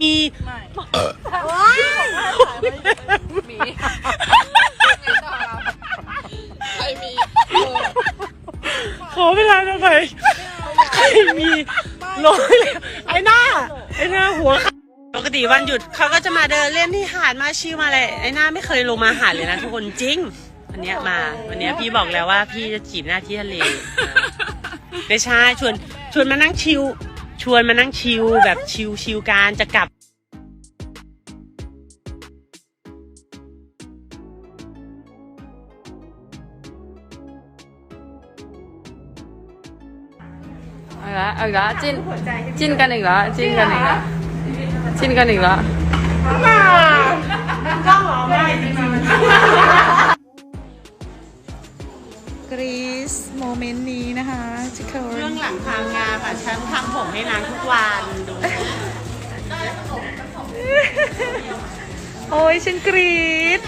มีไม่มีใครมีขอเวลาหน่อยใครมีร้อยเลยไอ้หน้า ไอ้หน้าหัวขาดปกติวันหยุดเขาก็จะมาเดินเล่นที่หาดมาชิลมาเลยไอ้หน้าไม่เคยลงมาหาดเลยนะทุกคนจริงวันเนี้ยมา วันเนี้ยพี่บอกแล้วว่าพี่จะจีบหน้าที่ทะเลไม่ใช่ชวนชวนมานั่งชิล ชวนมานั่งชิลแบบชิลชิลการจะกลับเอาอีกละเอาอีกละจิ้นจิ้นกันอีกละจิ้นกันอีกละจิ้นกันอีกละ กรีซโมเมนต์นี้นะคะทุกคนเรื่องหลังความงามอะฉันทำผมให้นางทุกวันดูโอ้ยฉันกรี๊ด